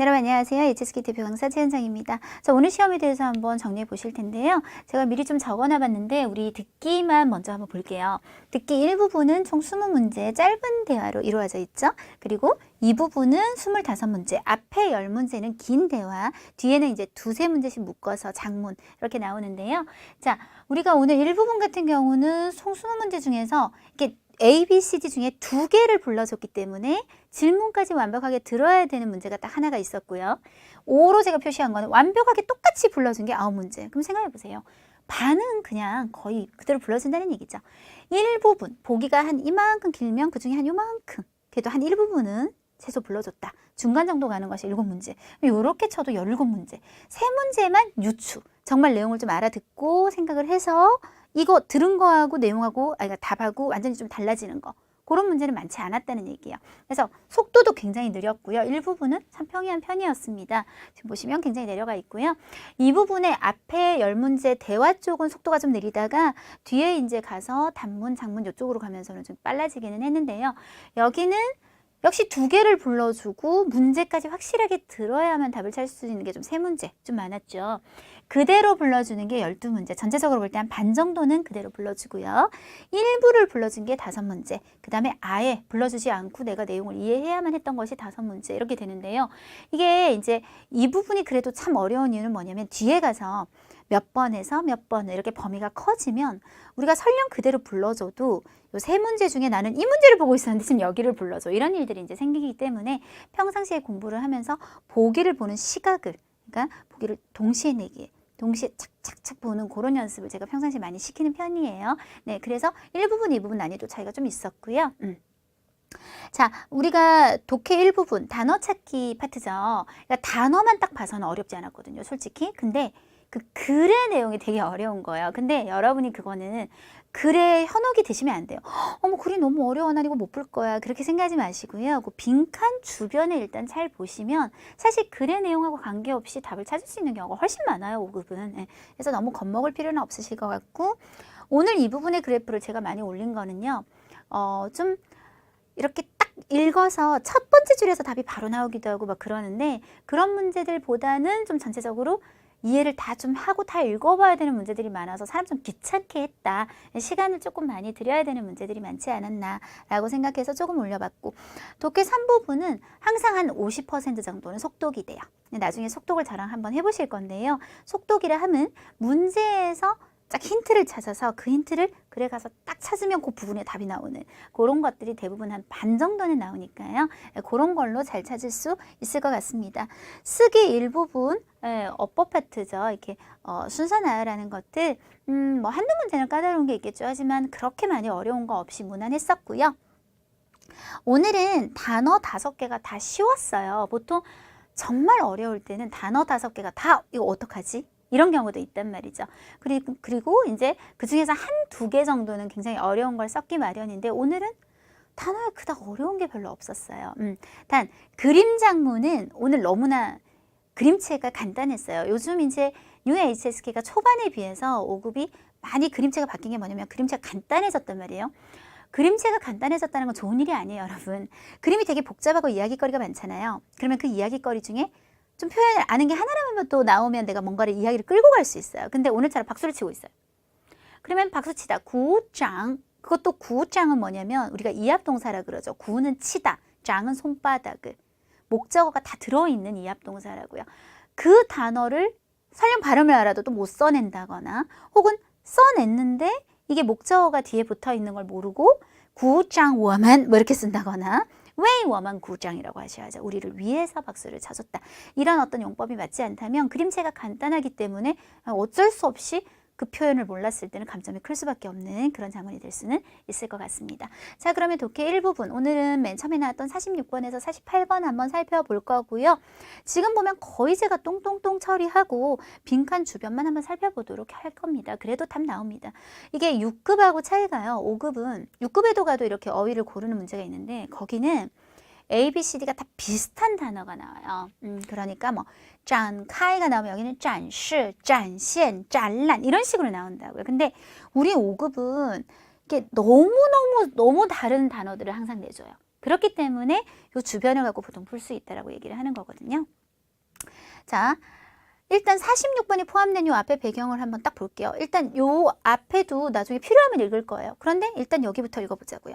여러분 안녕하세요. HSK 대표 강사 최현정입니다. 자, 오늘 시험에 대해서 한번 정리해 보실 텐데요. 제가 미리 좀 적어놔 봤는데 우리 듣기만 먼저 한번 볼게요. 듣기 1부분은 총 20문제 짧은 대화로 이루어져 있죠. 그리고 2부분은 25문제, 앞에 10문제는 긴 대화, 뒤에는 이제 두세 문제씩 묶어서 장문 이렇게 나오는데요. 자, 우리가 오늘 1부분 같은 경우는 총 20문제 중에서 이렇게 A, B, C, D 중에 두 개를 불러줬기 때문에 질문까지 완벽하게 들어야 되는 문제가 딱 하나가 있었고요. 5로 제가 표시한 거는 완벽하게 똑같이 불러준 게 9문제. 그럼 생각해 보세요. 반은 그냥 거의 그대로 불러준다는 얘기죠. 일부분, 보기가 한 이만큼 길면 그 중에 한 요만큼, 그래도 한 일부분은 최소 불러줬다. 중간 정도 가는 것이 7문제. 이렇게 쳐도 17문제. 세 문제만 유추. 정말 내용을 좀 알아듣고 생각을 해서 이거 들은 거하고 내용하고 아니 그러니까 답하고 완전히 좀 달라지는 거. 그런 문제는 많지 않았다는 얘기예요. 그래서 속도도 굉장히 느렸고요. 일부분은 참 평이한 편이었습니다. 지금 보시면 굉장히 내려가 있고요. 이 부분에 앞에 열 문제 대화 쪽은 속도가 좀 느리다가 뒤에 이제 가서 단문, 장문 이쪽으로 가면서는 좀 빨라지기는 했는데요. 여기는 역시 두 개를 불러주고 문제까지 확실하게 들어야만 답을 찾을 수 있는 게 좀 세 문제 좀 많았죠. 그대로 불러주는 게 12문제. 전체적으로 볼 때 한 반 정도는 그대로 불러주고요. 일부를 불러준 게 다섯 문제. 그 다음에 아예 불러주지 않고 내가 내용을 이해해야만 했던 것이 다섯 문제. 이렇게 되는데요. 이게 이제 이 부분이 그래도 참 어려운 이유는 뭐냐면 뒤에 가서 몇 번에서 몇 번 이렇게 범위가 커지면 우리가 설령 그대로 불러줘도 요 세 문제 중에 나는 이 문제를 보고 있었는데 지금 여기를 불러줘. 이런 일들이 이제 생기기 때문에 평상시에 공부를 하면서 보기를 보는 시각을 그러니까 보기를 동시에 내기 동시에 착착착 보는 그런 연습을 제가 평상시에 많이 시키는 편이에요. 네, 그래서 1부분, 2부분 난이도 차이가 좀 있었고요. 음. 자, 우리가 독해 일부분 단어 찾기 파트죠. 그러니까 단어만 딱 봐서는 어렵지 않았거든요, 솔직히. 근데 그 글의 내용이 되게 어려운 거예요. 근데 여러분이 그거는 글에 현혹이 되시면 안 돼요. 어머, 글이 너무 어려워. 난 이거 못 볼 거야. 그렇게 생각하지 마시고요. 그 빈칸 주변에 일단 잘 보시면 사실 글의 내용하고 관계없이 답을 찾을 수 있는 경우가 훨씬 많아요, 5급은. 예. 그래서 너무 겁먹을 필요는 없으실 것 같고 오늘 이 부분의 그래프를 제가 많이 올린 거는요. 어, 좀 이렇게 딱 읽어서 첫 번째 줄에서 답이 바로 나오기도 하고 막 그러는데 그런 문제들보다는 좀 전체적으로 이해를 다 좀 하고 다 읽어봐야 되는 문제들이 많아서 사람 좀 귀찮게 했다. 시간을 조금 많이 들여야 되는 문제들이 많지 않았나라고 생각해서 조금 올려봤고 독해 3부분은 항상 한 50% 정도는 속독이 돼요. 나중에 속독을 저랑 한번 해보실 건데요. 속독이라 하면 문제에서 딱 힌트를 찾아서 그 힌트를 글에 가서 딱 찾으면 그 부분에 답이 나오는 그런 것들이 대부분 한 반 정도는 나오니까요. 예, 그런 걸로 잘 찾을 수 있을 것 같습니다. 쓰기 일부분 예, 어법 파트죠. 이렇게 어, 순서 나열하는 것들 음, 뭐 한두 문제는 까다로운 게 있겠죠. 하지만 그렇게 많이 어려운 거 없이 무난했었고요. 오늘은 단어 다섯 개가 다 쉬웠어요. 보통 정말 어려울 때는 단어 다섯 개가 다 이거 어떡하지? 이런 경우도 있단 말이죠. 그리고, 그리고 이제 그 중에서 한 두 개 정도는 굉장히 어려운 걸 썼기 마련인데 오늘은 단어에 그닥 어려운 게 별로 없었어요. 음, 단 그림 장문은 오늘 너무나 그림체가 간단했어요. 요즘 이제 뉴 HSK가 초반에 비해서 5급이 많이 그림체가 바뀐 게 뭐냐면 그림체가 간단해졌단 말이에요. 그림체가 간단해졌다는 건 좋은 일이 아니에요, 여러분. 그림이 되게 복잡하고 이야기거리가 많잖아요. 그러면 그 이야기거리 중에 좀 표현을 아는 게 하나라면 또 나오면 내가 뭔가를 이야기를 끌고 갈 수 있어요. 근데 오늘처럼 박수를 치고 있어요. 그러면 박수 치다. 구장. 그것도 구장은 뭐냐면 우리가 이합동사라 그러죠. 구는 치다. 장은 손바닥을. 목적어가 다 들어있는 이합동사라고요. 그 단어를 설령 발음을 알아도 또 못 써낸다거나 혹은 써냈는데 이게 목적어가 뒤에 붙어 있는 걸 모르고 구장 워만 뭐 이렇게 쓴다거나 왜 워만 구장이라고 하셔야죠. 우리를 위해서 박수를 쳐줬다. 이런 어떤 용법이 맞지 않다면 그림체가 간단하기 때문에 어쩔 수 없이 그 표현을 몰랐을 때는 감점이 클 수밖에 없는 그런 장면이 될 수는 있을 것 같습니다. 자, 그러면 독해 1부분. 오늘은 맨 처음에 나왔던 46번에서 48번 한번 살펴볼 거고요. 지금 보면 거의 제가 똥똥똥 처리하고 빈칸 주변만 한번 살펴보도록 할 겁니다. 그래도 답 나옵니다. 이게 6급하고 차이가요. 5급은 6급에도 가도 이렇게 어휘를 고르는 문제가 있는데 거기는 A, B, C, D가 다 비슷한 단어가 나와요. 음, 그러니까 뭐 짠카이가 나오면 여기는 짠시, 짠센, 짠란 이런 식으로 나온다고요. 근데 우리 5급은 이게 너무너무 너무 다른 단어들을 항상 내줘요. 그렇기 때문에 이 주변을 갖고 보통 풀 수 있다라고 얘기를 하는 거거든요. 자, 일단 46번이 포함된 요 앞에 배경을 한번 딱 볼게요. 일단 요 앞에도 나중에 필요하면 읽을 거예요. 그런데 일단 여기부터 읽어보자고요.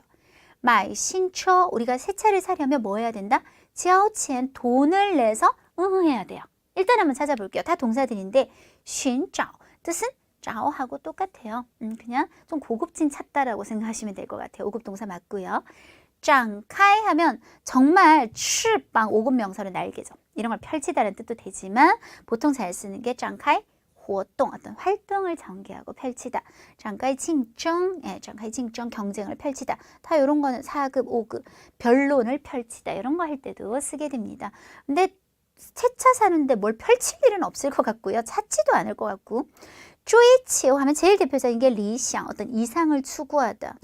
마이 신처 우리가 새 차를 사려면 뭐 해야 된다? 지아오첸 돈을 내서 응해야 돼요. 일단 한번 찾아볼게요. 다 동사들인데 신처 뜻은 짜오하고 똑같아요. 음, 그냥 좀 고급진 찾다라고 생각하시면 될 것 같아요. 5급 동사 맞고요. 짱카이 하면 정말 출방 5급 명사로 날개죠. 이런 걸 펼치다는 뜻도 되지만 보통 잘 쓰는 게 짱카이 활동, 어떤 활동을 전개하고 펼치다. 장가의 칭정, 예, 장가의 칭정, 경쟁을 펼치다. 다 이런 거는 4급, 5급, 변론을 펼치다. 이런 거 할 때도 쓰게 됩니다. 근데 새차 사는데 뭘 펼칠 일은 없을 것 같고요. 찾지도 않을 것 같고. 쪼이치오 하면 제일 대표적인 게 리샹, 어떤 이상을 추구하다.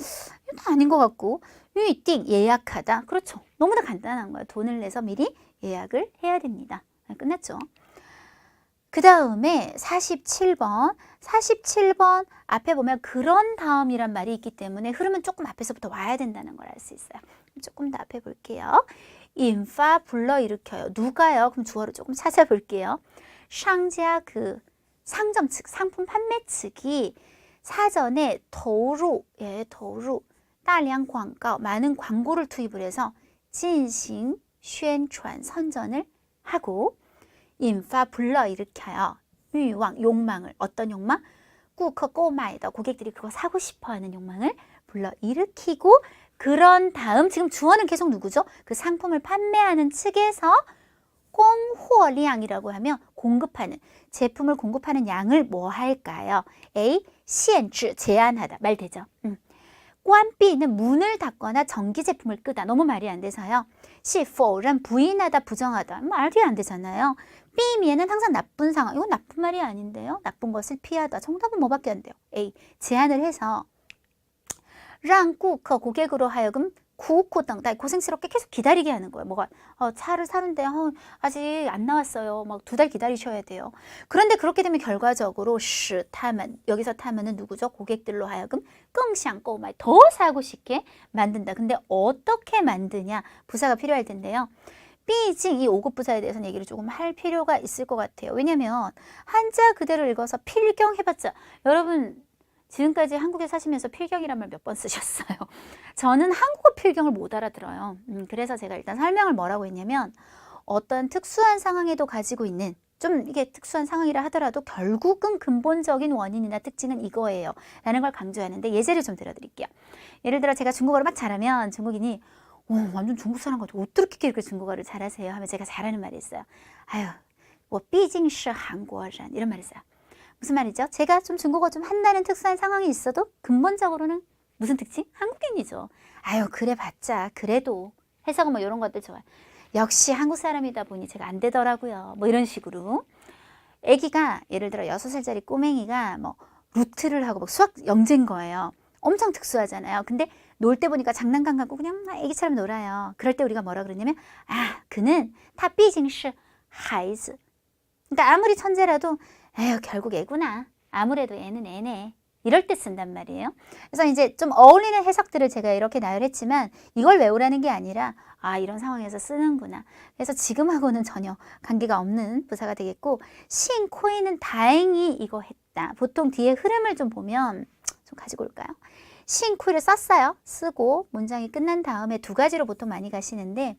이것도 아닌 것 같고. 유이띵, 예약하다. 그렇죠. 너무나 간단한 거예요. 돈을 내서 미리 예약을 해야 됩니다. 아, 끝났죠. 그 다음에 47번, 47번 앞에 보면 그런 다음이란 말이 있기 때문에 흐름은 조금 앞에서부터 와야 된다는 걸 알 수 있어요. 조금 더 앞에 볼게요. 인파 불러일으켜요. 누가요? 그럼 주어를 조금 찾아볼게요. 상자 그 상점 측, 상품 판매 측이 사전에 도루, 예, 도루, 다량 광고, 많은 광고를 투입을 해서 진싱, 쉔, 전, 선전을 하고 인파 불러일으켜요. 유왕 욕망을 어떤 욕망? 꾸커 그 꼬마이더 고객들이 그거 사고 싶어하는 욕망을 불러일으키고 그런 다음 지금 주어는 계속 누구죠? 그 상품을 판매하는 측에서 공호량이라고 하면 공급하는 제품을 공급하는 양을 뭐 할까요? A. 시엔츠 제한하다 말 되죠. 음. 꽝비는 문을 닫거나 전기 제품을 끄다 너무 말이 안 돼서요. C. 포란 부인하다 부정하다 말이 안 되잖아요. 삐미에는 항상 나쁜 상황 이건 나쁜 말이 아닌데요. 나쁜 것을 피하다 정답은 뭐밖에 안 돼요. A. 제한을 해서 让顾客 고객으로 하여금 구호당다 고생스럽게 계속 기다리게 하는 거예요. 뭐가 어, 차를 사는데 어, 아직 안 나왔어요. 막 두 달 기다리셔야 돼요. 그런데 그렇게 되면 결과적으로 시 타면 여기서 타면은 누구죠? 고객들로 하여금 끙샹 꼬말 더 사고 싶게 만든다. 근데 어떻게 만드냐 부사가 필요할 텐데요. 삐징 이 5급 부사에 대해서는 얘기를 조금 할 필요가 있을 것 같아요. 왜냐면 한자 그대로 읽어서 필경 해봤자 여러분 지금까지 한국에 사시면서 필경이란 말 몇 번 쓰셨어요. 저는 한국어 필경을 못 알아들어요. 음, 그래서 제가 일단 설명을 뭐라고 했냐면 어떤 특수한 상황에도 가지고 있는 좀 이게 특수한 상황이라 하더라도 결국은 근본적인 원인이나 특징은 이거예요. 라는 걸 강조하는데 예제를 좀 들어드릴게요. 예를 들어 제가 중국어를 막 잘하면 중국인이 오, 완전 중국 사람 같아. 어떻게 이렇게 중국어를 잘하세요? 하면 제가 잘하는 말이 있어요. 아유, 뭐 삐징시 한국어란 이런 말이 있어요. 무슨 말이죠? 제가 좀 중국어 좀 한다는 특수한 상황이 있어도 근본적으로는 무슨 특징? 한국인이죠. 아유, 그래 봤자 그래도 해석은 뭐 이런 것들 좋아요. 역시 한국 사람이다 보니 제가 안 되더라고요. 뭐 이런 식으로. 아기가 예를 들어 여섯 살짜리 꼬맹이가 뭐 루트를 하고 막 수학 영재인 거예요. 엄청 특수하잖아요. 근데 놀 때 보니까 장난감 갖고 그냥 아기처럼 놀아요. 그럴 때 우리가 뭐라 그러냐면 아, 그는 타비징시 하이즈. 그러니까 아무리 천재라도 에휴, 결국 애구나. 아무래도 애는 애네. 이럴 때 쓴단 말이에요. 그래서 이제 좀 어울리는 해석들을 제가 이렇게 나열했지만 이걸 외우라는 게 아니라 아, 이런 상황에서 쓰는구나. 그래서 지금하고는 전혀 관계가 없는 부사가 되겠고 신 코인은 다행히 이거 했다. 보통 뒤에 흐름을 좀 보면 좀 가지고 올까요? 싱크를 썼어요. 쓰고 문장이 끝난 다음에 두 가지로 보통 많이 가시는데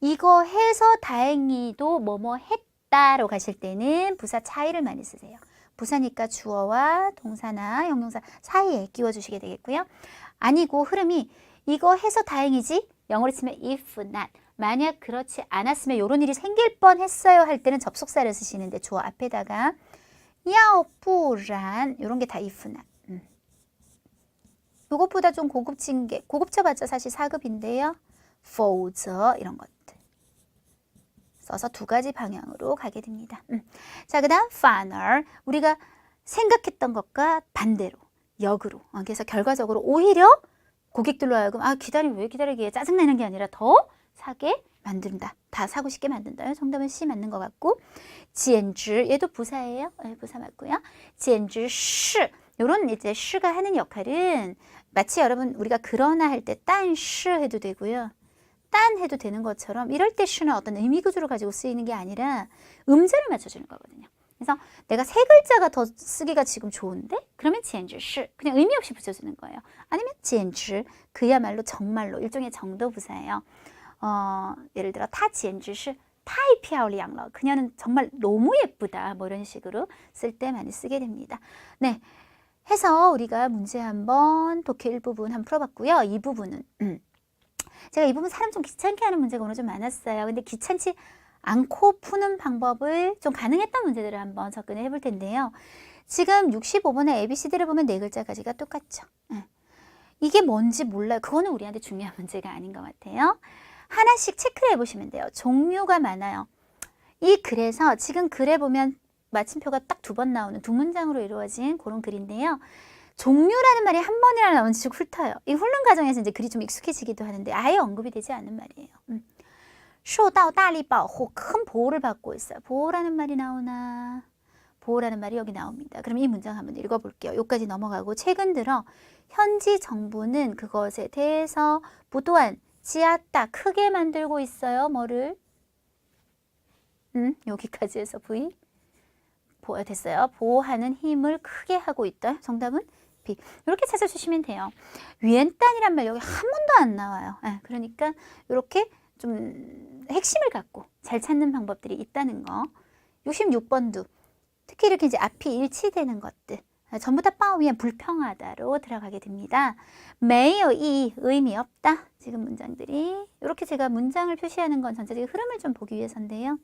이거 해서 다행히도 뭐뭐 했다로 가실 때는 부사 차이를 많이 쓰세요. 부사니까 주어와 동사나 형용사 사이에 끼워주시게 되겠고요. 아니고 흐름이 이거 해서 다행이지 영어로 치면 if not 만약 그렇지 않았으면 이런 일이 생길 뻔했어요 할 때는 접속사를 쓰시는데 주어 앞에다가 야오뿌란 이런 게 다 if not 이것보다 좀 고급진 게 고급져봤자 사실 4급인데요. 否则 이런 것들 써서 두 가지 방향으로 가게 됩니다. 음. 자, 그 다음 final. 우리가 생각했던 것과 반대로, 역으로. 어, 그래서 결과적으로 오히려 고객들로 하여금 아, 기다리면 왜 기다리게 짜증내는 게 아니라 더 사게 만든다. 다 사고 싶게 만든다. 정답은 C 맞는 것 같고 지엔즈 얘도 부사예요. 네, 부사 맞고요. 지엔즈 시 요런 이제 시가 하는 역할은 마치 여러분 우리가 그러나 할 때 딴시 해도 되고요. 딴 해도 되는 것처럼 이럴 때 슈는 어떤 의미 구조를 가지고 쓰이는 게 아니라 음절을 맞춰주는 거거든요. 그래서 내가 세 글자가 더 쓰기가 지금 좋은데 그러면 지엔즈시 그냥 의미 없이 붙여주는 거예요. 아니면 지엔즈 그야말로 정말로 일종의 정도 부사예요. 어, 예를 들어 타 지엔즈시 타이 피아올리 양러 그녀는 정말 너무 예쁘다 뭐 이런 식으로 쓸 때 많이 쓰게 됩니다. 네. 해서 우리가 문제 한번 독해 일부분 한번 풀어봤고요. 이 부분은 음. 제가 이 부분 사람 좀 귀찮게 하는 문제가 오늘 좀 많았어요. 근데 귀찮지 않고 푸는 방법을 좀 가능했던 문제들을 한번 접근을 해볼 텐데요. 지금 65번의 ABCD를 보면 네 글자까지가 똑같죠. 예. 이게 뭔지 몰라요. 그거는 우리한테 중요한 문제가 아닌 것 같아요. 하나씩 체크를 해보시면 돼요. 종류가 많아요. 이 글에서 지금 글에 보면 마침표가 딱 두 번 나오는 두 문장으로 이루어진 그런 글인데요. 종류라는 말이 한 번이나 나오는지 좀 훑어요. 이 훑는 과정에서 이제 글이 좀 익숙해지기도 하는데 아예 언급이 되지 않는 말이에요. 음. 受到大力保护, 큰 보호를 받고 있어요. 보호라는 말이 나오나? 보호라는 말이 여기 나옵니다. 그럼 이 문장 한번 읽어볼게요. 여기까지 넘어가고 최근 들어 현지 정부는 그것에 대해서 부도한 지었다 크게 만들고 있어요. 뭐를? 음, 여기까지 해서 V 보 됐어요. 보호하는 힘을 크게 하고 있다. 정답은 B. 이렇게 찾아주시면 돼요. 위엔단이란 말 여기 한 번도 안 나와요. 예, 그러니까 이렇게 좀 핵심을 갖고 잘 찾는 방법들이 있다는 거. 66번도 특히 이렇게 이제 앞이 일치되는 것들 아, 전부 다 빠위엔 불평하다로 들어가게 됩니다. 매요 이 의미 없다. 지금 문장들이 이렇게 제가 문장을 표시하는 건 전체적인 흐름을 좀 보기 위해서인데요.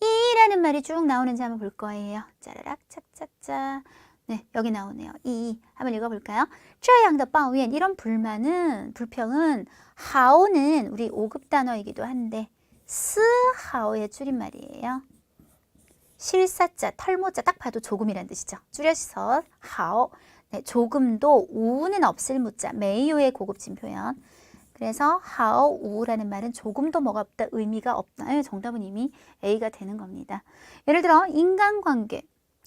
이라는 말이 쭉 나오는지 한번 볼 거예요. 짜라락 착착착. 네, 여기 나오네요. 이 한번 읽어 볼까요? 최양더 빠위엔 이런 불만은 불평은 하오는 우리 5급 단어이기도 한데 스하오의 줄임말이에요. 실사자, 털모자 딱 봐도 조금이란 뜻이죠. 줄여서 하오. 네, 조금도 우는 없을 무자, 메이유의 고급진 표현. 그래서 하오 우라는 말은 조금도 뭐가 없다, 의미가 없다. 네, 정답은 이미 A가 되는 겁니다. 예를 들어 인간관계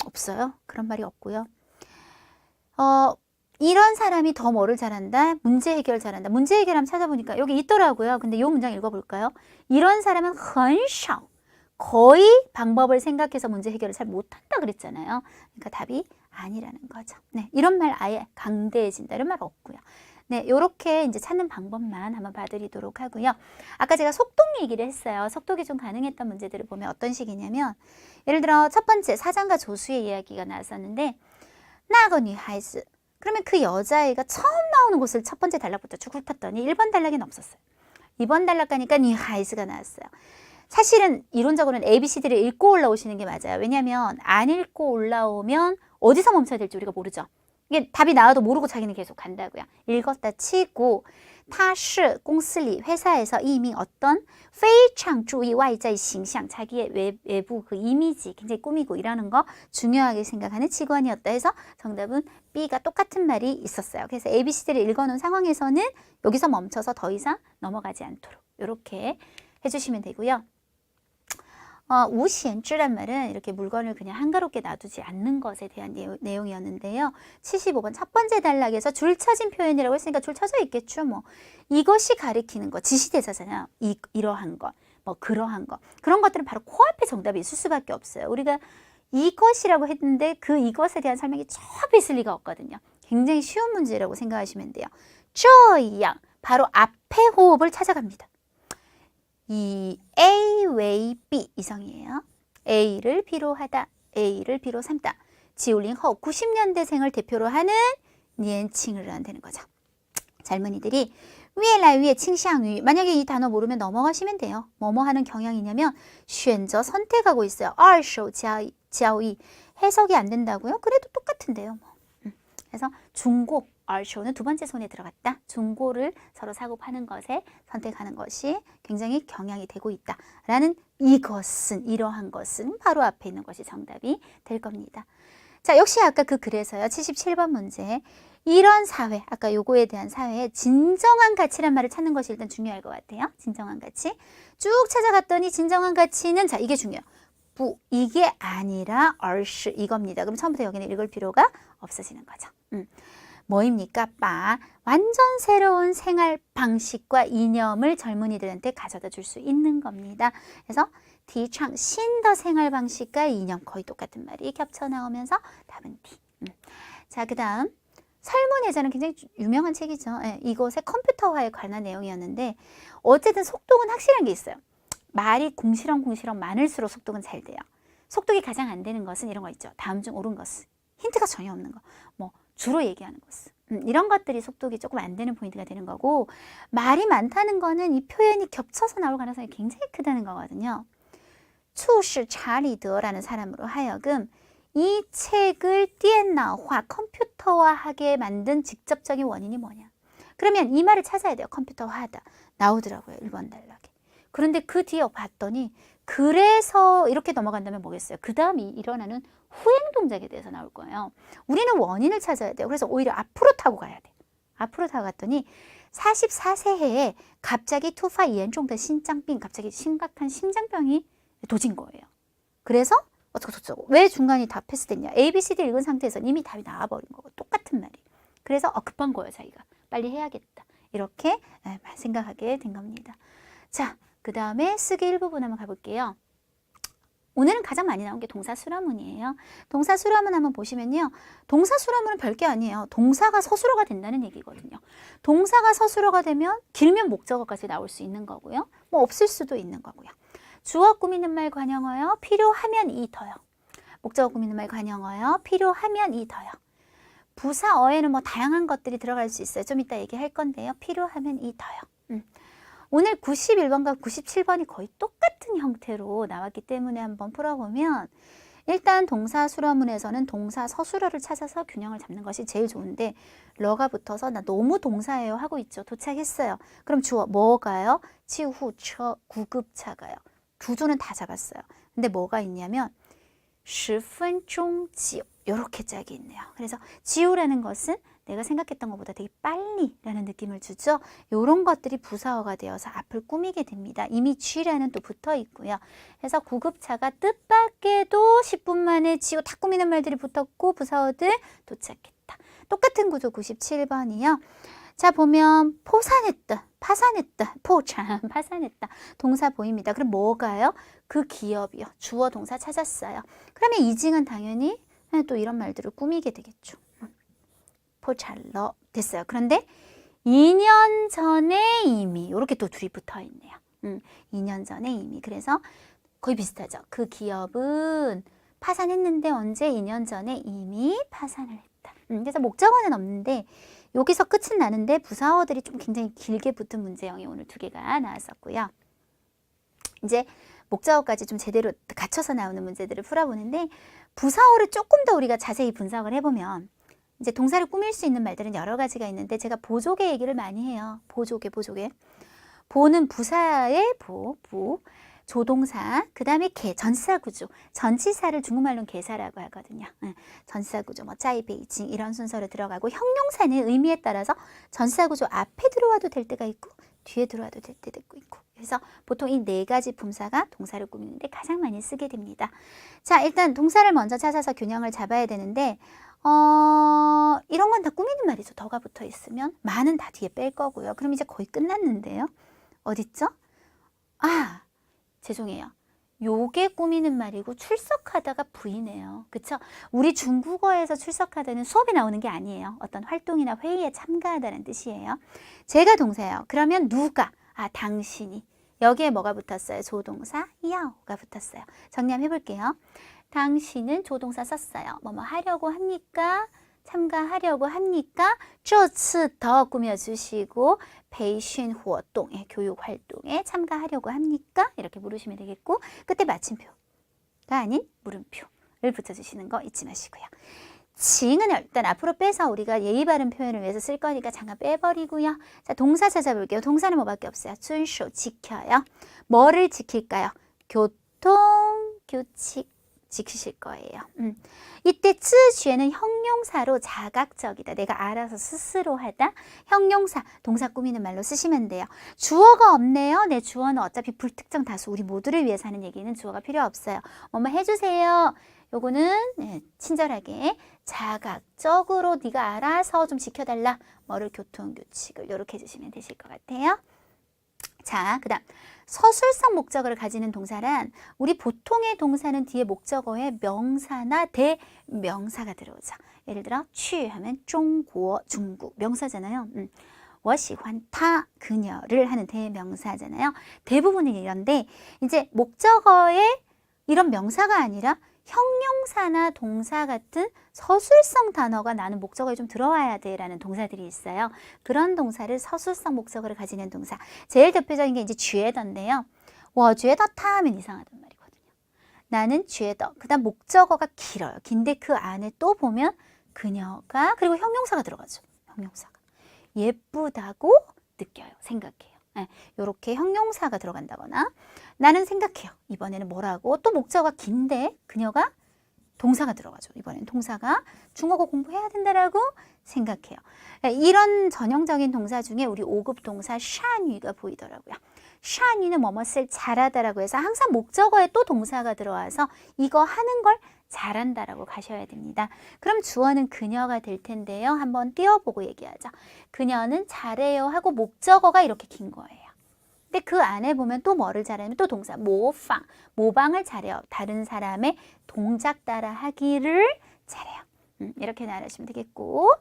없어요. 그런 말이 없고요. 어, 이런 사람이 더 뭐를 잘한다? 문제 해결 잘한다. 문제 해결하면 찾아보니까 여기 있더라고요. 근데 이 문장 읽어볼까요? 이런 사람은 很少 거의 방법을 생각해서 문제 해결을 잘 못한다 그랬잖아요. 그러니까 답이 아니라는 거죠. 네, 이런 말 아예 강대해진다 이런 말 없고요. 네, 요렇게 이제 찾는 방법만 한번 봐드리도록 하고요. 아까 제가 속독 얘기를 했어요. 속독이 좀 가능했던 문제들을 보면 어떤 식이냐면 예를 들어 첫 번째 사장과 조수의 이야기가 나왔었는데 나거니 하이즈 그러면 그 여자아이가 처음 나오는 곳을 첫 번째 단락부터 쭉 훑었더니 1번 단락에는 없었어요. 2번 단락 가니까 니 하이즈가 나왔어요. 사실은 이론적으로는 ABCD를 읽고 올라오시는 게 맞아요. 왜냐하면 안 읽고 올라오면 어디서 멈춰야 될지 우리가 모르죠. 이게 답이 나와도 모르고 자기는 계속 간다고요. 읽었다 치고 他是 公司里 회사에서 이미 어떤 非常注意外在形象 자기의 외, 외부 그 이미지 굉장히 꾸미고 이러는 거 중요하게 생각하는 직원이었다 해서 정답은 B가 똑같은 말이 있었어요. 그래서 ABCD를 읽어놓은 상황에서는 여기서 멈춰서 더 이상 넘어가지 않도록 이렇게 해주시면 되고요. 어, 우시엔즈란 말은 이렇게 물건을 그냥 한가롭게 놔두지 않는 것에 대한 내용, 이었는데요 75번 첫 번째 단락에서 줄 쳐진 표현이라고 했으니까 줄 쳐져 있겠죠. 뭐 이것이 가리키는 것, 지시대사잖아요. 이, 이러한 것, 뭐 그러한 것. 그런 것들은 바로 코앞에 정답이 있을 수밖에 없어요. 우리가 이것이라고 했는데 그 이것에 대한 설명이 저 앞에 있을 리가 없거든요. 굉장히 쉬운 문제라고 생각하시면 돼요. 这样 바로 앞에 호흡을 찾아갑니다. 이 A 웨이 B 이성이에요. A를 B로 하다, A를 B로 삼다. 지울링허 90년대생을 대표로 하는 니엔칭을 한다는 거죠. 젊은이들이 위에라위에 칭샹위 만약에 이 단어 모르면 넘어가시면 돼요. 뭐뭐 하는 경향이냐면 쉰저 선택하고 있어요. 알쇼 지아이 해석이 안 된다고요? 그래도 똑같은데요. 뭐. 음. 그래서 중고 얼쇼는 두 번째 손에 들어갔다. 중고를 서로 사고 파는 것에 선택하는 것이 굉장히 경향이 되고 있다 라는 이것은 이러한 것은 바로 앞에 있는 것이 정답이 될 겁니다. 자, 역시 아까 그 글에서요. 77번 문제. 이런 사회, 아까 요거에 대한 사회의 진정한 가치란 말을 찾는 것이 일단 중요할 것 같아요. 진정한 가치. 쭉 찾아갔더니 진정한 가치는 자, 이게 중요해요. 부, 이게 아니라 얼스 이겁니다. 그럼 처음부터 여기는 읽을 필요가 없어지는 거죠. 음. 뭐입니까? 빠 완전 새로운 생활 방식과 이념을 젊은이들한테 가져다 줄 수 있는 겁니다. 그래서 디창 신더 생활 방식과 이념 거의 똑같은 말이 겹쳐 나오면서 답은 D. 음. 자, 그다음 설문예자는 굉장히 주- 유명한 책이죠. 예, 이것의 컴퓨터화에 관한 내용이었는데 어쨌든 속독은 확실한 게 있어요. 말이 공시렁 공시렁 많을수록 속독은 잘 돼요. 속독이 가장 안 되는 것은 이런 거 있죠. 다음 중 옳은 것은 힌트가 전혀 없는 거. 뭐 주로 얘기하는 것은. 음, 이런 것들이 속독이 조금 안 되는 포인트가 되는 거고 말이 많다는 거는 이 표현이 겹쳐서 나올 가능성이 굉장히 크다는 거거든요. 추시 자리더라는 사람으로 하여금 이 책을 띠엔나화 컴퓨터화하게 만든 직접적인 원인이 뭐냐? 그러면 이 말을 찾아야 돼요. 컴퓨터화하다 나오더라고요. 일번 단락에. 그런데 그 뒤에 어, 봤더니 그래서 이렇게 넘어간다면 뭐겠어요? 그 다음이 일어나는 후행 동작에 대해서 나올 거예요. 우리는 원인을 찾아야 돼요. 그래서 오히려 앞으로 타고 가야 돼. 앞으로 타고 갔더니 44세 해에 갑자기 투파 이엔종의 신장病, 갑자기 심각한 심장병이 도진 거예요. 그래서 어쩌고 저쩌고 왜 중간이 다 패스됐냐? A, B, C, D 읽은 상태에서 이미 답이 나와버린 거고 똑같은 말이. 그래서 어, 급한 거예요, 자기가 빨리 해야겠다. 이렇게 에, 생각하게 된 겁니다. 자, 그 다음에 쓰기 일부분 한번 가볼게요. 오늘은 가장 많이 나온 게 동사 수라문이에요. 동사 수라문 한번 보시면요. 동사 수라문은 별게 아니에요. 동사가 서술어가 된다는 얘기거든요. 동사가 서술어가 되면 길면 목적어까지 나올 수 있는 거고요. 뭐 없을 수도 있는 거고요. 주어 꾸미는 말 관형어요. 필요하면 이 더요. 목적어 꾸미는 말 관형어요. 필요하면 이 더요. 부사어에는 뭐 다양한 것들이 들어갈 수 있어요. 좀 이따 얘기할 건데요. 필요하면 이 더요. 음. 오늘 91번과 97번이 거의 똑같은 형태로 나왔기 때문에 한번 풀어보면 일단 동사 수러문에서는 동사 서술어를 찾아서 균형을 잡는 것이 제일 좋은데 러가 붙어서 나 너무 동사예요 하고 있죠. 도착했어요. 그럼 주어 뭐가요? 치후 처 구급차가요. 구조는 다 잡았어요. 근데 뭐가 있냐면 10분 중 지우 이렇게 짝이 있네요. 그래서 지우라는 것은 내가 생각했던 것보다 되게 빨리라는 느낌을 주죠. 이런 것들이 부사어가 되어서 앞을 꾸미게 됩니다. 이미 쥐라는 또 붙어 있고요. 그래서 구급차가 뜻밖에도 10분 만에 지우 다 꾸미는 말들이 붙었고 부사어들 도착했다. 똑같은 구조 97번이요. 자 보면 포산했다, 파산했다, 포참, 파산했다. 동사 보입니다. 그럼 뭐가요? 그 기업이요. 주어 동사 찾았어요. 그러면 이징은 당연히 또 이런 말들을 꾸미게 되겠죠. 포찰러 됐어요. 그런데 2년 전에 이미 이렇게 또 둘이 붙어 있네요. 음, 2년 전에 이미 그래서 거의 비슷하죠. 그 기업은 파산했는데 언제 2년 전에 이미 파산을 했다. 음, 그래서 목적어는 없는데 여기서 끝은 나는데 부사어들이 좀 굉장히 길게 붙은 문제형이 오늘 두 개가 나왔었고요. 이제 목적어까지 좀 제대로 갖춰서 나오는 문제들을 풀어보는데 부사어를 조금 더 우리가 자세히 분석을 해보면 이제 동사를 꾸밀 수 있는 말들은 여러 가지가 있는데 제가 보조개 얘기를 많이 해요. 보조개, 보조개. 보는 부사의 보, 부, 조동사, 그 다음에 개, 전사구조. 전치사를 중국말로는 개사라고 하거든요. 응, 전사구조, 뭐 짜이, 베이징 이런 순서로 들어가고 형용사는 의미에 따라서 전사구조 앞에 들어와도 될 때가 있고 뒤에 들어와도 될 때도 있고 그래서 보통 이 네 가지 품사가 동사를 꾸미는데 가장 많이 쓰게 됩니다. 자, 일단 동사를 먼저 찾아서 균형을 잡아야 되는데 어, 이런 건 다 꾸미는 말이죠. 더가 붙어 있으면 많은 다 뒤에 뺄 거고요. 그럼 이제 거의 끝났는데요. 어딨죠? 아, 죄송해요. 요게 꾸미는 말이고 출석하다가 부이네요. 그쵸? 우리 중국어에서 출석하다는 수업에 나오는 게 아니에요. 어떤 활동이나 회의에 참가하다는 뜻이에요. 제가 동사예요. 그러면 누가? 아, 당신이. 여기에 뭐가 붙었어요? 조동사 야오가 붙었어요. 정리 한번 해볼게요. 당신은 조동사 썼어요. 뭐뭐 하려고 합니까? 참가하려고 합니까? 这次더 꾸며주시고 배신 활동에 교육 활동에 참가하려고 합니까? 이렇게 물으시면 되겠고 그때 마침표가 아닌 물음표를 붙여주시는 거 잊지 마시고요. 징은 일단 앞으로 빼서 우리가 예의 바른 표현을 위해서 쓸 거니까 잠깐 빼버리고요. 자, 동사 찾아볼게요. 동사는 뭐밖에 없어요? 준쇼, 지켜요. 뭐를 지킬까요? 교통, 규칙, 지키실 거예요. 음. 이때 쯔쥐에는 형용사로 자각적이다. 내가 알아서 스스로 하다. 형용사, 동사 꾸미는 말로 쓰시면 돼요. 주어가 없네요. 네, 주어는 어차피 불특정 다수 우리 모두를 위해서 하는 얘기는 주어가 필요 없어요. 뭐뭐 해주세요. 요거는 네, 친절하게 자각적으로 네가 알아서 좀 지켜달라. 뭐를 교통규칙을 이렇게 해주시면 되실 것 같아요. 자, 그 다음 서술성 목적어를 가지는 동사란 우리 보통의 동사는 뒤에 목적어에 명사나 대명사가 들어오죠. 예를 들어 취 하면 중국어 중국 명사잖아요. 음. 워시환타 그녀를 하는 대명사잖아요. 대부분은 이런데 이제 목적어에 이런 명사가 아니라 형용사나 동사 같은 서술성 단어가 나는 목적어에 좀 들어와야 돼라는 동사들이 있어요. 그런 동사를 서술성 목적어를 가지는 동사. 제일 대표적인 게 이제 쥐에던데요. 와, 쥐에더 타면 이상하단 말이거든요. 나는 쥐에더. 그 다음 목적어가 길어요. 긴데 그 안에 또 보면 그녀가, 그리고 형용사가 들어가죠. 형용사가. 예쁘다고 느껴요. 생각해요. 이렇게 형용사가 들어간다거나 나는 생각해요. 이번에는 뭐라고? 또 목적어가 긴데 그녀가 동사가 들어가죠. 이번엔 동사가 중국어 공부해야 된다라고 생각해요. 예, 이런 전형적인 동사 중에 우리 5급 동사 샤뉘가 보이더라고요. 샤뉘는 뭐뭐을 잘하다라고 해서 항상 목적어에 또 동사가 들어와서 이거 하는 걸 잘한다라고 가셔야 됩니다. 그럼 주어는 그녀가 될 텐데요. 한번 띄워보고 얘기하죠. 그녀는 잘해요 하고 목적어가 이렇게 긴 거예요. 근데 그 안에 보면 또 뭐를 잘하면 또 동사 모방, 모방을 잘해요. 다른 사람의 동작 따라 하기를 잘해요. 음, 이렇게 나누시면 되겠고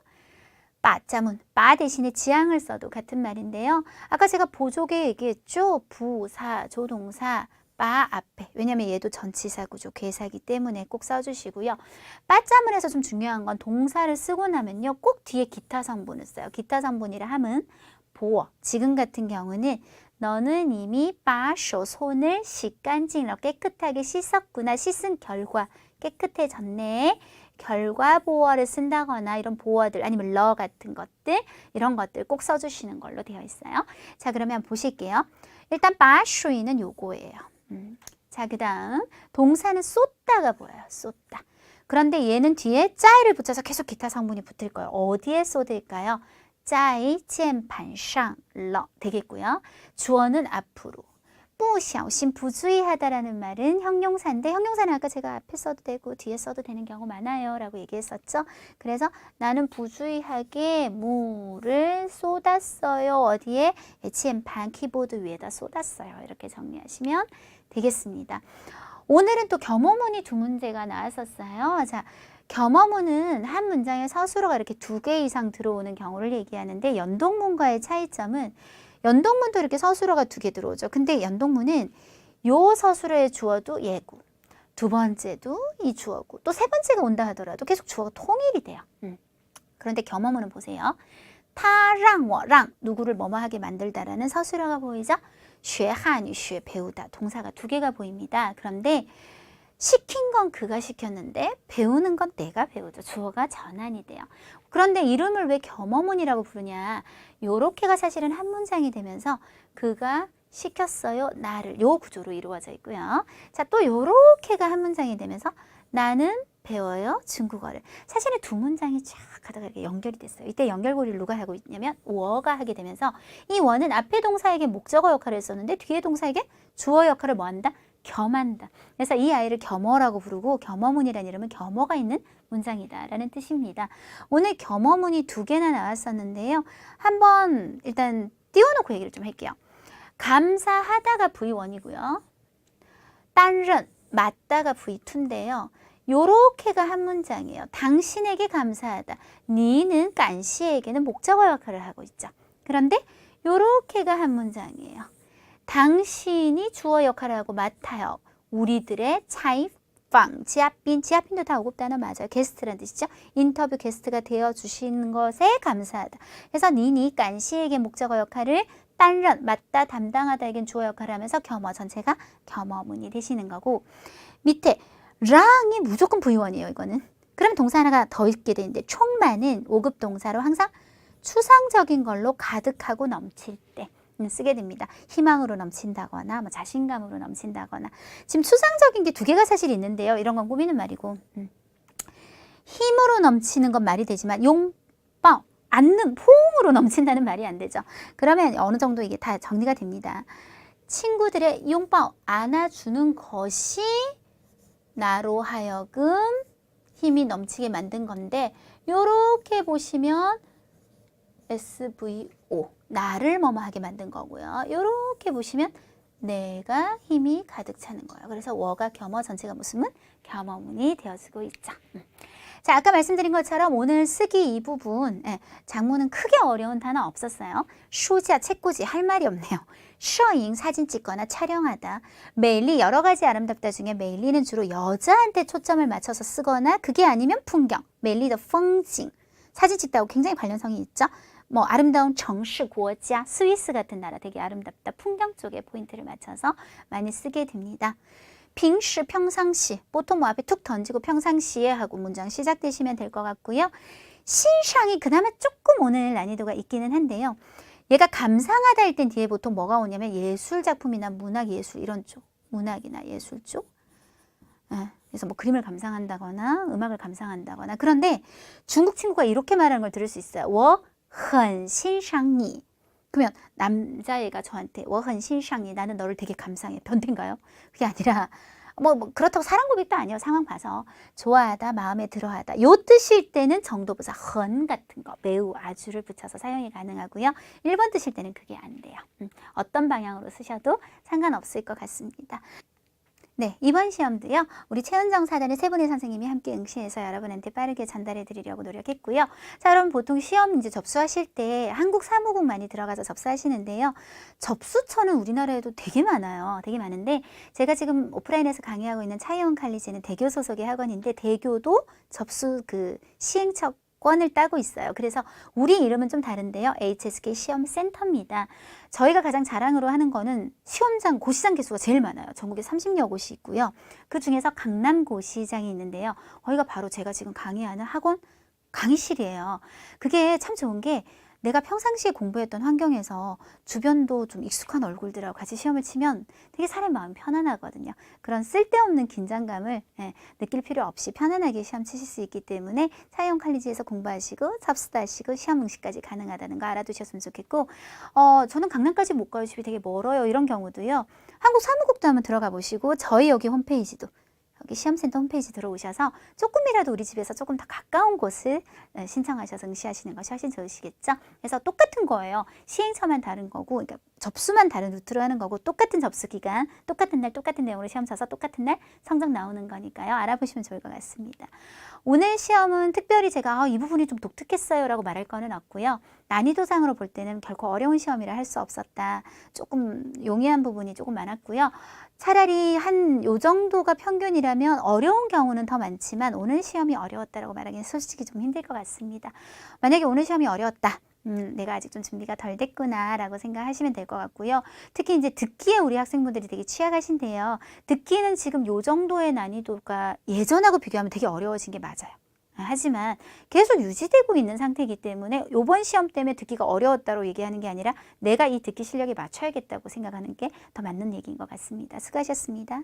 빠자문, 빠 대신에 지향을 써도 같은 말인데요. 아까 제가 보조개 얘기했죠. 부사, 조동사, 빠 앞에 왜냐면 얘도 전치사 구조 괴사기 때문에 꼭 써주시고요. 빠자문에서 좀 중요한 건 동사를 쓰고 나면요 꼭 뒤에 기타 성분을 써요. 기타 성분이라 함은 보어 지금 같은 경우는 너는 이미 빠쇼 손을 식간징러 깨끗하게 씻었구나 씻은 결과 깨끗해졌네 결과 보어를 쓴다거나 이런 보어들 아니면 러 같은 것들 이런 것들 꼭 써주시는 걸로 되어 있어요. 자 그러면 보실게요. 일단 빠쇼이는 요거예요. 음. 자, 그 다음 동사는 쏟다가 보여요. 쏟다. 그런데 얘는 뒤에 짜이를 붙여서 계속 기타 성분이 붙을 거예요. 어디에 쏟을까요? 짜이 젠판상러 되겠고요. 주어는 앞으로. 부샤오신 부주의하다라는 말은 형용사인데 형용사는 아까 제가 앞에 써도 되고 뒤에 써도 되는 경우 많아요 라고 얘기했었죠. 그래서 나는 부주의하게 물을 쏟았어요. 어디에? HM 반 키보드 위에다 쏟았어요. 이렇게 정리하시면 되겠습니다. 오늘은 또 겸어문이 두 문제가 나왔었어요. 자, 겸어문은 한 문장에 서술어가 이렇게 두 개 이상 들어오는 경우를 얘기하는데 연동문과의 차이점은 연동문도 이렇게 서술어가 두 개 들어오죠. 근데 연동문은 요 서술어의 주어도 예고, 두 번째도 이 주어고, 또 세 번째가 온다 하더라도 계속 주어가 통일이 돼요. 음. 그런데 겸어문은 보세요. 타랑, 워랑, 누구를 뭐뭐하게 만들다라는 서술어가 보이죠? 쉐한유 배우다 동사가 두 개가 보입니다. 그런데 시킨 건 그가 시켰는데 배우는 건 내가 배우죠. 주어가 전환이 돼요. 그런데 이름을 왜 겸허문이라고 부르냐. 요렇게가 사실은 한 문장이 되면서 그가 시켰어요. 나를 요 구조로 이루어져 있고요. 자, 또 요렇게가 한 문장이 되면서 나는 배워요 중국어를. 사실은 두 문장이 쫙 하다가 이렇게 연결이 됐어요. 이때 연결고리를 누가 하고 있냐면 워가 하게 되면서 이 워는 앞에 동사에게 목적어 역할을 했었는데 뒤에 동사에게 주어 역할을 뭐 한다? 겸한다. 그래서 이 아이를 겸어라고 부르고 겸어문이라는 이름은 겸어가 있는 문장이다 라는 뜻입니다. 오늘 겸어문이 두 개나 나왔었는데요. 한번 일단 띄워놓고 얘기를 좀 할게요. 감사하다가 V1이고요. 딴른 맞다가 V2인데요. 요렇게가 한 문장이에요. 당신에게 감사하다. 니는 깐시에게는 목적어 역할을 하고 있죠. 그런데 요렇게가 한 문장이에요. 당신이 주어 역할을 하고 맡아요. 우리들의 차이 팡 지아핀 지아핀도 다 오급 단어 맞아요. 게스트란 뜻이죠. 인터뷰 게스트가 되어 주시는 것에 감사하다. 그래서 니니 깐시에게 목적어 역할을 딴런 맞다 담당하다에겐 주어 역할을 하면서 겸어 전체가 겸어문이 되시는 거고 밑에 랑이 무조건 V1이에요. 이거는. 그럼 동사 하나가 더 있게 되는데 총만은 5급 동사로 항상 추상적인 걸로 가득하고 넘칠 때 음, 쓰게 됩니다. 희망으로 넘친다거나 뭐 자신감으로 넘친다거나 지금 추상적인 게 두 개가 사실 있는데요. 이런 건 꾸미는 말이고 음. 힘으로 넘치는 건 말이 되지만 용ပေါ 안는 포옹으로 넘친다는 말이 안 되죠. 그러면 어느 정도 이게 다 정리가 됩니다. 친구들의 용ပေါ 안아주는 것이 나로 하여금 힘이 넘치게 만든 건데 요렇게 보시면 SVO 나를 뭐뭐 하게 만든 거고요. 요렇게 보시면 내가 힘이 가득 차는 거예요. 그래서 워가 겸어 전체가 무슨 문? 겸어문이 되어지고 있죠. 음. 자, 아까 말씀드린 것처럼 오늘 쓰기 이 부분 예, 장문은 크게 어려운 단어 없었어요. 슈자, 책꽂이 할 말이 없네요. 셔잉 사진 찍거나 촬영하다. 메일리 여러 가지 아름답다 중에 메일리는 주로 여자한테 초점을 맞춰서 쓰거나 그게 아니면 풍경. 메일리 더 펑징. 사진 찍다고 굉장히 관련성이 있죠. 뭐 아름다운 정시国家 스위스 같은 나라 되게 아름답다. 풍경 쪽에 포인트를 맞춰서 많이 쓰게 됩니다. 빙시 평상시 보통 뭐 앞에 툭 던지고 평상시에 하고 문장 시작되시면 될 것 같고요. 신상이 그나마 조금 오늘 난이도가 있기는 한데요. 얘가 감상하다 할 땐 뒤에 보통 뭐가 오냐면 예술 작품이나 문학 예술 이런 쪽 문학이나 예술 쪽 예, 그래서 뭐 그림을 감상한다거나 음악을 감상한다거나 그런데 중국 친구가 이렇게 말하는 걸 들을 수 있어요. 我很欣赏你 그러면 남자애가 저한테 我很欣赏你 나는 너를 되게 감상해 변태인가요? 그게 아니라 뭐, 뭐 그렇다고 사랑 고백도 아니에요. 상황 봐서 좋아하다, 마음에 들어하다. 요 뜻일 때는 정도부사 헌 같은 거 매우 아주를 붙여서 사용이 가능하고요. 1번 뜻일 때는 그게 안 돼요. 음, 어떤 방향으로 쓰셔도 상관없을 것 같습니다. 네, 이번 시험도요. 우리 최은정 사단의 세 분의 선생님이 함께 응시해서 여러분한테 빠르게 전달해 드리려고 노력했고요. 자, 여러분 보통 시험 이제 접수하실 때 한국 사무국 많이 들어가서 접수하시는데요. 접수처는 우리나라에도 되게 많아요. 되게 많은데 제가 지금 오프라인에서 강의하고 있는 차이온 칼리지는 대교 소속의 학원인데 대교도 접수 그 시행처 권을 따고 있어요. 그래서 우리 이름은 좀 다른데요. HSK 시험 센터입니다. 저희가 가장 자랑으로 하는 거는 시험장 고시장 개수가 제일 많아요. 전국에 30여 곳이 있고요. 그 중에서 강남 고시장이 있는데요. 거기가 바로 제가 지금 강의하는 학원 강의실이에요. 그게 참 좋은 게 내가 평상시에 공부했던 환경에서 주변도 좀 익숙한 얼굴들하고 같이 시험을 치면 되게 사람 마음 편안하거든요. 그런 쓸데없는 긴장감을 예, 느낄 필요 없이 편안하게 시험 치실 수 있기 때문에 사용 칼리지에서 공부하시고 접수도 하시고 시험 응시까지 가능하다는 거 알아두셨으면 좋겠고 어, 저는 강남까지 못 가요. 집이 되게 멀어요. 이런 경우도요. 한국 사무국도 한번 들어가 보시고 저희 여기 홈페이지도 여기 시험센터 홈페이지 들어오셔서 조금이라도 우리 집에서 조금 더 가까운 곳을 네, 신청하셔서 응시하시는 것이 훨씬 좋으시겠죠. 그래서 똑같은 거예요. 시행처만 다른 거고, 그러니까 접수만 다른 루트로 하는 거고, 똑같은 접수 기간, 똑같은 날 똑같은 내용으로 시험 쳐서 똑같은 날 성적 나오는 거니까요. 알아보시면 좋을 것 같습니다. 오늘 시험은 특별히 제가 아, 이 부분이 좀 독특했어요 라고 말할 거는 없고요. 난이도상으로 볼 때는 결코 어려운 시험이라 할 수 없었다. 조금 용이한 부분이 조금 많았고요. 차라리 한 요 정도가 평균이라면 어려운 경우는 더 많지만 오늘 시험이 어려웠다라고 말하기는 솔직히 좀 힘들 것 같습니다. 만약에 오늘 시험이 어려웠다. 음, 내가 아직 좀 준비가 덜 됐구나라고 생각하시면 될 것 같고요. 특히 이제 듣기에 우리 학생분들이 되게 취약하신데요. 듣기는 지금 요 정도의 난이도가 예전하고 비교하면 되게 어려워진 게 맞아요. 하지만 계속 유지되고 있는 상태이기 때문에 이번 시험 때문에 듣기가 어려웠다고 얘기하는 게 아니라 내가 이 듣기 실력에 맞춰야겠다고 생각하는 게 더 맞는 얘기인 것 같습니다. 수고하셨습니다.